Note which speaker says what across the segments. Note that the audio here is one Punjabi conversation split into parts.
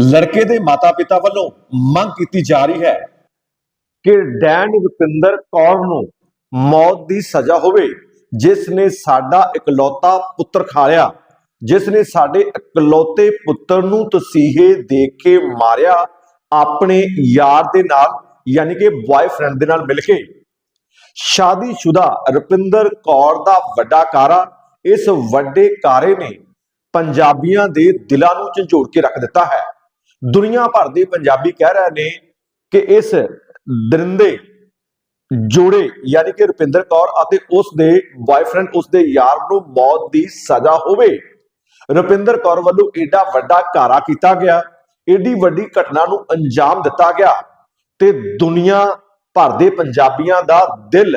Speaker 1: ਲੜਕੇ ਦੇ ਮਾਤਾ-ਪਿਤਾ ਵੱਲੋਂ ਮੰਗ ਕੀਤੀ ਜਾ ਰਹੀ ਹੈ ਕਿ ਡੈਨ ਰੁਪਿੰਦਰ ਕੌਰ ਨੂੰ ਮੌਤ ਦੀ ਸਜ਼ਾ ਹੋਵੇ, ਜਿਸ ਨੇ ਸਾਡਾ ਇਕਲੌਤਾ ਪੁੱਤਰ ਖਾ ਲਿਆ, ਜਿਸ ਨੇ ਸਾਡੇ ਇਕਲੌਤੇ ਪੁੱਤਰ ਨੂੰ ਤਸੀਹੇ ਦੇ ਕੇ ਮਾਰਿਆ ਆਪਣੇ ਯਾਰ ਦੇ ਨਾਲ, ਯਾਨੀ ਕਿ ਬॉयਫ੍ਰੈਂਡ ਦੇ ਨਾਲ ਮਿਲ ਕੇ। ਸ਼ਾਦੀशुदा ਰੁਪਿੰਦਰ ਕੌਰ ਦਾ ਵੱਡਾ ਕਾਰਾ ਇਸ ਵੱਡੇ ਕਾਰੇ ਨੇ ਪੰਜਾਬੀਆਂ ਦੇ ਦਿਲਾਂ ਨੂੰ ਝੰਜੋੜ ਕੇ ਰੱਖ ਦਿੱਤਾ ਹੈ। ਦੁਨੀਆ ਭਰ ਦੇ ਪੰਜਾਬੀ ਕਹਿ ਰਹੇ ਨੇ ਕਿ ਇਸ ਦਰਿੰਦੇ ਜੋੜੇ ਯਾਨੀ ਕਿ ਰੁਪਿੰਦਰ ਕੌਰ ਅਤੇ ਉਸ ਦੇ ਬॉयਫ੍ਰੈਂਡ ਉਸ ਦੇ ਯਾਰ ਨੂੰ ਮੌਤ ਦੀ ਸਜ਼ਾ ਹੋਵੇ। ਰੁਪਿੰਦਰ ਕੌਰ ਵੱਲੋਂ ਏਡਾ ਵੱਡਾ ਕਾਰਾ ਕੀਤਾ ਗਿਆ, ਏਡੀ ਵੱਡੀ ਘਟਨਾ ਨੂੰ ਅੰਜਾਮ ਦਿੱਤਾ ਗਿਆ ਤੇ ਦੁਨੀਆ ਭਰ ਦੇ ਪੰਜਾਬੀਆਂ ਦਾ ਦਿਲ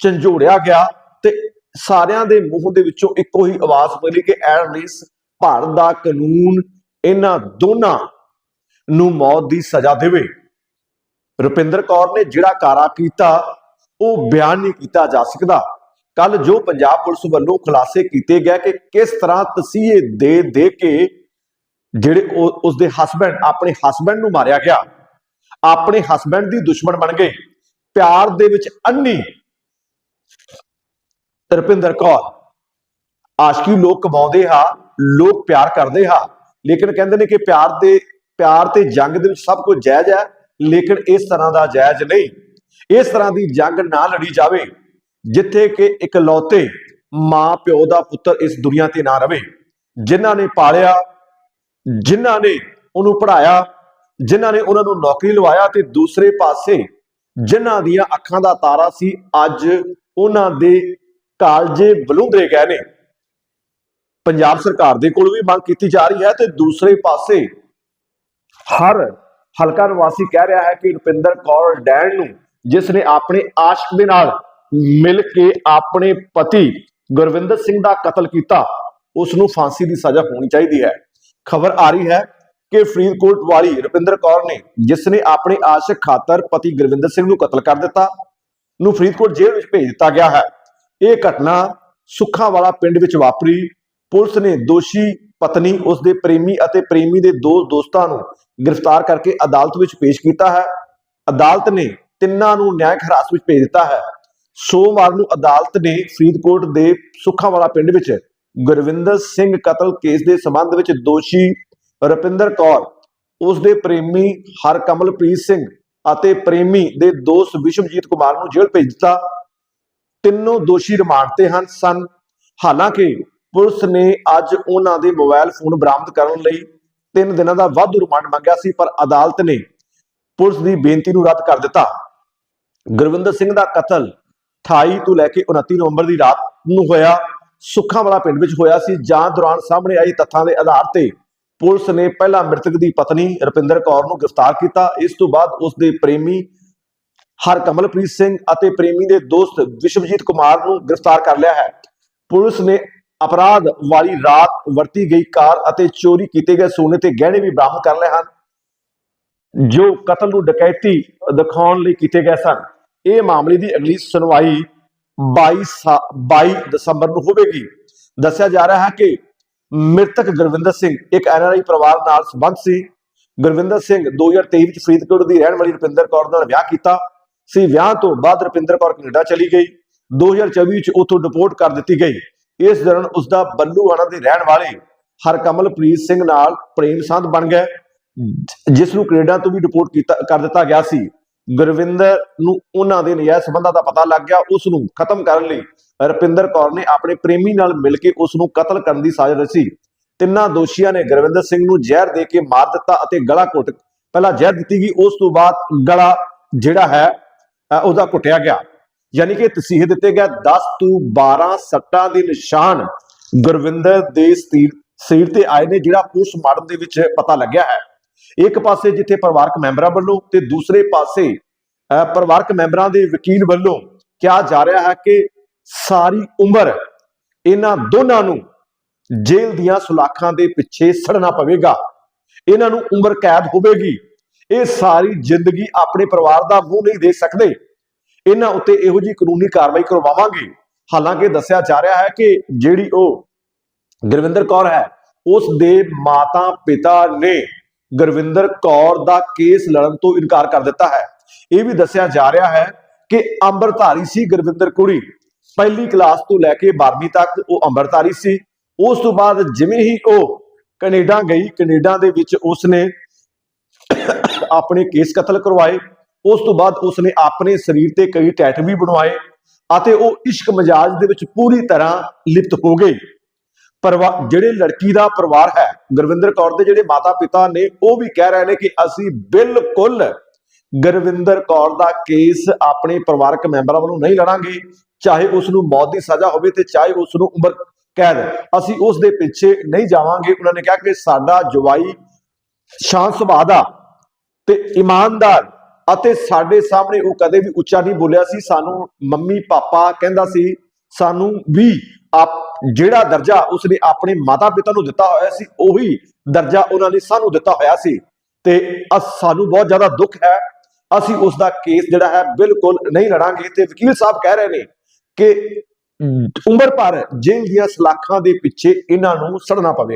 Speaker 1: ਝੰਜੋੜਿਆ ਗਿਆ ਤੇ ਸਾਰਿਆਂ ਦੇ ਮੂੰਹ ਦੇ ਵਿੱਚੋਂ ਇੱਕੋ ਹੀ ਆਵਾਜ਼ ਨਿਕਲੀ ਕਿ ਐਟਲੀਸਟ ਭਾਰਤ ਦਾ ਕਾਨੂੰਨ ਇਹਨਾਂ ਦੋਨਾਂ ਨੂੰ ਮੌਤ ਦੀ ਸਜ਼ਾ ਦੇਵੇ। ਰੁਪਿੰਦਰ ਕੌਰ ਨੇ ਜਿਹੜਾ ਕਾਰਾ ਕੀਤਾ, ਉਹ ਬਿਆਨ ਨਹੀਂ ਕੀਤਾ ਜਾ ਸਕਦਾ। ਕੱਲ ਜੋ ਪੰਜਾਬ ਪੁਲਿਸ ਵੱਲੋਂ ਖੁਲਾਸੇ ਕੀਤੇ ਗਏ ਕਿ ਕਿਸ ਤਰ੍ਹਾਂ ਤਸੀਹੇ ਦੇ ਦੇ ਕੇ ਜਿਹੜੇ ਉਸ ਦੇ ਹਸਬੰਡ ਆਪਣੇ ਹਸਬੰਡ ਨੂੰ ਮਾਰਿਆ ਗਿਆ। ਆਪਣੇ ਹਸਬੰਡ ਦੀ ਦੁਸ਼ਮਣ ਬਣ ਗਏ। ਪਿਆਰ ਦੇ ਵਿੱਚ ਅੰਨੀ ਰੁਪਿੰਦਰ ਕੌਰ। ਆਸ਼ਕੀ ਲੋਕ ਕਮਾਉਂਦੇ ਹਾਂ, ਲੋਕ ਪਿਆਰ ਕਰਦੇ ਹਾਂ, ਲੇਕਿਨ ਕਹਿੰਦੇ ਨੇ ਕਿ ਪਿਆਰ ਦੇ ਪਿਆਰ ਤੇ ਜੰਗ ਦੇ ਵਿੱਚ ਸਭ ਕੁਝ ਜਾਇਜ਼ ਹੈ, ਲੇਕਿਨ ਇਸ ਤਰ੍ਹਾਂ ਦਾ ਜਾਇਜ਼ ਨਹੀਂ। ਇਸ ਤਰ੍ਹਾਂ ਦੀ ਜੰਗ ਨਾ ਲੜੀ ਜਾਵੇ, ਜਿੱਥੇ ਕਿ ਇਕਲੌਤੇ ਮਾਂ ਪਿਓ ਦਾ ਪੁੱਤਰ ਇਸ ਦੁਨੀਆ ਤੇ ਨਾ ਰਵੇ। ਜਿਨ੍ਹਾਂ ਨੇ ਪਾਲਿਆ, ਜਿਨ੍ਹਾਂ ਨੇ ਉਹਨੂੰ ਪੜਾਇਆ ਜਿਨ੍ਹਾਂ ਨੇ ਉਹਨਾਂ ਨੂੰ ਨੌਕਰੀ ਲਵਾਇਆ ਤੇ ਦੂਸਰੇ ਪਾਸੇ ਜਿਨ੍ਹਾਂ ਦੀਆਂ ਅੱਖਾਂ ਦਾ ਤਾਰਾ ਸੀ, ਅੱਜ ਉਹਨਾਂ ਦੇ ਕਾਲਜੇ ਬਲੂੰਦਰੇ ਗਏ ਨੇ। ਪੰਜਾਬ ਸਰਕਾਰ ਦੇ ਕੋਲ ਵੀ ਮੰਗ ਕੀਤੀ ਜਾ ਰਹੀ ਹੈ ਤੇ ਦੂਸਰੇ ਪਾਸੇ ਹਰ ਹਲਕਾ ਨਿਵਾਸੀ ਕਹਿ ਰਿਹਾ ਹੈ ਕਿ ਰੁਪਿੰਦਰ ਕੌਰ ਡੈਣ ਨੂੰ, ਜਿਸ ਨੇ ਆਪਣੇ ਆਸ਼ਕ ਦੇ ਨਾਲ ਮਿਲ ਕੇ ਆਪਣੇ ਪਤੀ ਗੁਰਵਿੰਦਰ ਸਿੰਘ ਦਾ ਕਤਲ ਕੀਤਾ ਉਸ ਨੂੰ ਫਾਂਸੀ ਦੀ ਸਜ਼ਾ ਹੋਣੀ ਚਾਹੀਦੀ ਹੈ। ਖਬਰ ਆ ਰਹੀ ਹੈ ਕਿ ਫਰੀਦਕੋਟ ਵਾਲੀ ਰੁਪਿੰਦਰ ਕੌਰ ਨੇ, ਜਿਸ ਨੇ ਆਪਣੇ ਆਸ਼ਕ ਖਾਤਰ ਪਤੀ ਗੁਰਵਿੰਦਰ ਸਿੰਘ ਨੂੰ ਕਤਲ ਕਰ ਦਿੱਤਾ, ਨੂੰ ਫਰੀਦਕੋਟ ਜੇਲ੍ਹ ਵਿੱਚ ਭੇਜ ਦਿੱਤਾ ਗਿਆ ਹੈ। ਇਹ ਘਟਨਾ ਸੁੱਖਾਂ ਵਾਲਾ ਪਿੰਡ ਵਿੱਚ ਵਾਪਰੀ। ਪੁਲਿਸ ਨੇ ਦੋਸ਼ੀ ਪਤਨੀ ਉਸ ਦੇ ਪ੍ਰੇਮੀ ਅਤੇ ਪ੍ਰੇਮੀ ਦੇ ਦੋ ਦੋਸਤਾਂ ਨੂੰ ਗ੍ਰਿਫਤਾਰ ਕਰਕੇ ਅਦਾਲਤ ਵਿੱਚ ਪੇਸ਼ ਕੀਤਾ ਹੈ। ਅਦਾਲਤ ਨੇ ਤਿੰਨਾਂ ਨੂੰ ਨਿਆਇਕ ਹਿਰਾਸਤ ਵਿੱਚ ਭੇਜ ਦਿੱਤਾ ਹੈ। ਸੋਮਵਾਰ ਨੂੰ ਅਦਾਲਤ ਨੇ ਫਰੀਦਕੋਟ ਦੇ ਸੁੱਖਾਵਾਲਾ ਪਿੰਡ ਵਿੱਚ ਗੁਰਵਿੰਦਰ ਸਿੰਘ ਕਤਲ ਕੇਸ ਦੇ ਸਬੰਧ ਵਿੱਚ ਦੋਸ਼ੀ ਰਪਿੰਦਰ ਕੌਰ ਉਸ ਦੇ ਪ੍ਰੇਮੀ ਹਰਕਮਲਪ੍ਰੀਤ ਸਿੰਘ ਅਤੇ ਪ੍ਰੇਮੀ ਦੇ ਦੋਸਤ ਵਿਸ਼ਵਜੀਤ ਕੁਮਾਰ ਨੂੰ ਜੇਲ੍ਹ ਭੇਜ ਦਿੱਤਾ। ਤਿੰਨੋਂ ਦੋਸ਼ੀ ਰਿਮਾਂਡ ਤੇ ਹਨ ਸਨ। ਹਾਲਾਂਕਿ ਪੁਲਿਸ ਨੇ ਅੱਜ ਉਹਨਾਂ ਦੇ ਮੋਬਾਈਲ ਫੋਨ ਬਰਾਮਦ ਕਰਨ ਲਈ 3 ਦਿਨਾਂ ਦਾ ਵਾਧੂ ਰਿਮਾਂਡ ਮੰਗਿਆ ਸੀ, ਪਰ ਅਦਾਲਤ ਨੇ ਪੁਲਿਸ ਦੀ ਬੇਨਤੀ ਨੂੰ ਰੱਦ ਕਰ ਦਿੱਤਾ। ਗੁਰਵਿੰਦਰ ਸਿੰਘ ਦਾ ਕਤਲ 28 ਤੋਂ ਲੈ ਕੇ 29 ਨਵੰਬਰ ਦੀ ਰਾਤ ਨੂੰ ਹੋਇਆ। ਸੁੱਖਾਂ ਵਾਲਾ ਪਿੰਡ ਵਿੱਚ ਹੋਇਆ ਸੀ। ਜਾਂਚ ਦੌਰਾਨ ਸਾਹਮਣੇ ਆਈ ਤੱਥਾਂ ਦੇ ਆਧਾਰ ਤੇ ਪੁਲਿਸ ਨੇ ਪਹਿਲਾਂ ਮ੍ਰਿਤਕ ਦੀ ਪਤਨੀ ਰੁਪਿੰਦਰ ਕੌਰ ਨੂੰ ਗ੍ਰਿਫਤਾਰ ਕੀਤਾ। ਇਸ ਤੋਂ ਬਾਅਦ ਉਸ ਦੇ ਪ੍ਰੇਮੀ ਹਰਕਮਲਪ੍ਰੀਤ ਸਿੰਘ ਅਤੇ ਪ੍ਰੇਮੀ ਦੇ ਦੋਸਤ ਵਿਸ਼ਵਜੀਤ ਕੁਮਾਰ ਨੂੰ ਗ੍ਰਿਫਤਾਰ ਕਰ ਲਿਆ ਹੈ। ਪੁਲਿਸ ਨੇ ਅਪਰਾਧ ਵਾਲੀ ਰਾਤ ਵਰਤੀ ਗਈ ਕਾਰ ਅਤੇ ਚੋਰੀ ਕੀਤੇ ਗਏ ਸੋਨੇ ਤੇ ਗਹਿਣੇ ਵੀ ਬਰਾਮਦ ਕਰ ਲਏ ਹਨ, ਜੋ ਕਤਲ ਨੂੰ ਡਕੈਤੀ ਦਿਖਾਉਣ ਲਈ ਕੀਤੇ ਗਏ ਸਨ। ਇਹ ਮਾਮਲੇ ਦੀ ਅਗਲੀ ਸੁਣਵਾਈ 22 22 ਦਸੰਬਰ ਨੂੰ ਹੋਵੇਗੀ। ਦੱਸਿਆ ਜਾ ਰਿਹਾ ਹੈ ਕਿ ਮ੍ਰਿਤਕ ਗੁਰਵਿੰਦਰ ਸਿੰਘ ਇੱਕ ਐਨਆਰਆਈ ਪਰਿਵਾਰ ਨਾਲ ਸੰਬੰਧ ਸੀ। ਗੁਰਵਿੰਦਰ ਸਿੰਘ 2023 ਵਿੱਚ ਫਰੀਦਕੋਟ ਦੀ ਰਹਿਣ ਵਾਲੀ ਰੁਪਿੰਦਰ ਕੌਰ ਨਾਲ ਵਿਆਹ ਕੀਤਾ ਸੀ। ਵਿਆਹ ਤੋਂ ਬਾਅਦ ਰੁਪਿੰਦਰ ਕੌਰ ਕੈਨੇਡਾ ਚਲੀ ਗਈ। 2024 ਵਿੱਚ ਉਥੋਂ ਡਿਪੋਰਟ ਕਰ ਦਿੱਤੀ ਗਈ। ਇਸ ਦੌਰਾਨ ਉਸ ਦਾ ਬੱਲੂਆਣਾ ਦੇ ਰਹਿਣ ਵਾਲੇ ਹਰਕਮਲਪ੍ਰੀਤ ਸਿੰਘ ਨਾਲ ਪ੍ਰੇਮ ਸੰਧ ਬਣ ਗਏ। ਜਿਸ ਨੂੰ ਕੈਨੇਡਾ ਤੋਂ ਵੀ ਡਿਪੋਰਟ ਕੀਤਾ ਕਰ ਦਿੱਤਾ ਗਿਆ ਸੀ। ਗੁਰਵਿੰਦਰ ਨੂੰ ਉਹਨਾਂ ਦੇ ਨਜਾਇਜ਼ ਸੰਬੰਧਾਂ ਦਾ ਪਤਾ ਲੱਗ ਗਿਆ। ਉਸ ਨੂੰ ਖਤਮ ਕਰਨ ਲਈ ਰੁਪਿੰਦਰ ਕੌਰ ਨੇ ਆਪਣੇ ਪ੍ਰੇਮੀ ਨਾਲ ਮਿਲ ਕੇ ਉਸ ਨੂੰ ਕਤਲ ਕਰਨ ਦੀ ਸਾਜ਼ਿਸ਼ ਰਚੀ ਤਿੰਨਾਂ ਦੋਸ਼ੀਆਂ ਨੇ ਗੁਰਵਿੰਦਰ ਸਿੰਘ ਨੂੰ ਜ਼ਹਿਰ ਦੇ ਕੇ ਮਾਰ ਦਿੱਤਾ ਅਤੇ ਗਲਾ ਘੁੱਟ ਪਹਿਲਾਂ ਜ਼ਹਿਰ ਦਿੱਤੀ ਗਈ। ਉਸ ਤੋਂ ਬਾਅਦ ਗਲਾ ਜਿਹੜਾ ਹੈ ਉਹਦਾ ਘੁੱਟਿਆ ਗਿਆ। ਯਾਨੀ ਕਿ ਤਸੀਹੇ ਦਿੱਤੇ ਗਿਆ। 10 ਤੋਂ 12 ਸੱਟਾਂ ਦੇ ਨਿਸ਼ਾਨ ਗੁਰਵਿੰਦਰ ਦੇ ਸਰੀਰ ਸਰੀਰ ਤੇ ਆਏ ਨੇ ਜਿਹੜਾ ਪੋਸਟਮਾਰਟਮ ਦੇ ਵਿੱਚ ਪਤਾ ਲੱਗਿਆ ਹੈ। ਇੱਕ ਪਾਸੇ ਜਿੱਥੇ ਪਰਿਵਾਰਕ ਮੈਂਬਰਾਂ ਵੱਲੋਂ ਤੇ ਦੂਸਰੇ ਪਾਸੇ ਅਹ, ਪਰਿਵਾਰਕ ਮੈਂਬਰਾਂ ਦੇ ਵਕੀਲ ਵੱਲੋਂ ਕਿਹਾ ਜਾ ਰਿਹਾ ਹੈ ਕਿ ਸਾਰੀ ਉਮਰ ਇਹਨਾਂ ਦੋਨਾਂ ਨੂੰ ਜੇਲ੍ਹ ਦੀਆਂ ਸੁਲਾਖਾਂ ਦੇ ਪਿੱਛੇ ਸੜਨਾ ਪਵੇਗਾ। ਇਹਨਾਂ ਨੂੰ ਉਮਰ ਕੈਦ ਹੋਵੇਗੀ। ਇਹ ਸਾਰੀ ਜ਼ਿੰਦਗੀ ਆਪਣੇ ਪਰਿਵਾਰ ਦਾ ਮੂੰਹ ਨਹੀਂ ਦੇਖ ਸਕਦੇ। ਇਹਨਾਂ ਉੱਤੇ ਇਹੋ ਜੀ ਕਾਨੂੰਨੀ ਕਾਰਵਾਈ ਕਰਵਾਵਾਂਗੇ। ਹਾਲਾਂਕਿ ਦੱਸਿਆ ਜਾ ਰਿਹਾ ਹੈ ਕਿ ਜਿਹੜੀ ਉਹ ਗੁਰਵਿੰਦਰ ਕੌਰ ਹੈ, ਉਸ ਦੇ ਮਾਤਾ ਪਿਤਾ ਨੇ ਗੁਰਵਿੰਦਰ ਕੌਰ ਦਾ ਕੇਸ ਲੜਨ ਤੋਂ ਇਨਕਾਰ ਕਰ ਦਿੱਤਾ ਹੈ। ਇਹ ਵੀ ਦੱਸਿਆ ਜਾ ਰਿਹਾ ਹੈ ਕਿ ਅੰਮ੍ਰਿਤਧਾਰੀ ਸੀ ਗੁਰਵਿੰਦਰ ਕੁੜੀ। ਪਹਿਲੀ ਕਲਾਸ ਤੋਂ ਲੈ ਕੇ 12ਵੀਂ ਤੱਕ ਉਹ ਅੰਮ੍ਰਿਤਧਾਰੀ ਸੀ। ਉਸ ਤੋਂ ਬਾਅਦ ਜਿਵੇਂ ਹੀ ਉਹ ਕੈਨੇਡਾ ਗਈ, ਕੈਨੇਡਾ ਦੇ ਵਿੱਚ ਉਸਨੇ ਆਪਣੇ ਕੇਸ ਕਤਲ ਕਰਵਾਏ। ਉਸ ਤੋਂ ਬਾਅਦ ਉਸਨੇ ਆਪਣੇ ਸਰੀਰ ਤੇ ਕਈ ਟੈਟੂ ਵੀ ਬਣਵਾਏ ਅਤੇ ਉਹ ਇਸ਼ਕ ਮਜਾਜ ਦੇ ਵਿੱਚ ਪੂਰੀ ਤਰ੍ਹਾਂ ਲਿਪਤ ਹੋ ਗਏ ਪਰਿਵਾਰ ਜਿਹੜੇ ਲੜਕੀ ਦਾ ਪਰਿਵਾਰ ਹੈ, ਗੁਰਵਿੰਦਰ ਕੌਰ ਦੇ ਜਿਹੜੇ ਮਾਤਾ ਪਿਤਾ ਨੇ, ਉਹ ਵੀ ਕਹਿ ਰਹੇ ਨੇ ਕਿ ਅਸੀਂ ਬਿਲਕੁਲ ਗੁਰਵਿੰਦਰ ਕੌਰ ਦਾ ਕੇਸ ਆਪਣੇ ਪਰਿਵਾਰਕ ਮੈਂਬਰਾਂ ਵੱਲੋਂ ਨਹੀਂ ਲੜਾਂਗੇ। ਚਾਹੇ ਉਸ ਨੂੰ ਮੌਤ ਦੀ ਸਜ਼ਾ ਹੋਵੇ ਤੇ ਚਾਹੇ ਉਸ ਨੂੰ ਉਮਰ ਕੈਦ, ਅਸੀਂ ਉਸ ਦੇ ਪਿੱਛੇ ਨਹੀਂ ਜਾਵਾਂਗੇ। ਉਹਨਾਂ ਨੇ ਕਿਹਾ ਕਿ ਸਾਡਾ ਜਵਾਈ ਸ਼ਾਂਤ ਸੁਭਾਅ ਦਾ ਤੇ ਇਮਾਨਦਾਰ ਅਤੇ ਸਾਡੇ ਸਾਹਮਣੇ ਉਹ ਕਦੇ ਵੀ ਉੱਚਾ ਨਹੀਂ ਬੋਲਿਆ ਸੀ। ਸਾਨੂੰ ਮੰਮੀ, ਪਾਪਾ ਕਹਿੰਦਾ ਸੀ, ਸਾਨੂੰ ਵੀ ਆਪ ਜਿਹੜਾ ਦਰਜਾ ਉਸਨੇ ਆਪਣੇ ਮਾਤਾ ਪਿਤਾ ਨੂੰ ਦਿੱਤਾ ਹੋਇਆ ਸੀ, ਉਹੀ ਦਰਜਾ ਉਹਨਾਂ ਨੇ ਸਾਨੂੰ ਦਿੱਤਾ ਹੋਇਆ ਸੀ। ਤੇ ਅਸ, ਸਾਨੂੰ ਬਹੁਤ ਜ਼ਿਆਦਾ ਦੁੱਖ ਹੈ। ਅਸੀਂ ਉਸ ਦਾ ਕੇਸ ਜਿਹੜਾ ਹੈ ਬਿਲਕੁਲ ਨਹੀਂ ਲੜਾਂਗੇ ਤੇ ਵਕੀਲ ਸਾਹਿਬ ਕਹਿ ਰਹੇ ਨੇ ਕਿ ਉਮਰ ਭਰ ਜੇਲ੍ਹ ਦੀਆਂ ਸਲਾਖਾਂ ਦੇ ਪਿੱਛੇ ਇਹਨਾਂ ਨੂੰ ਸੜਨਾ ਪਵੇਗਾ।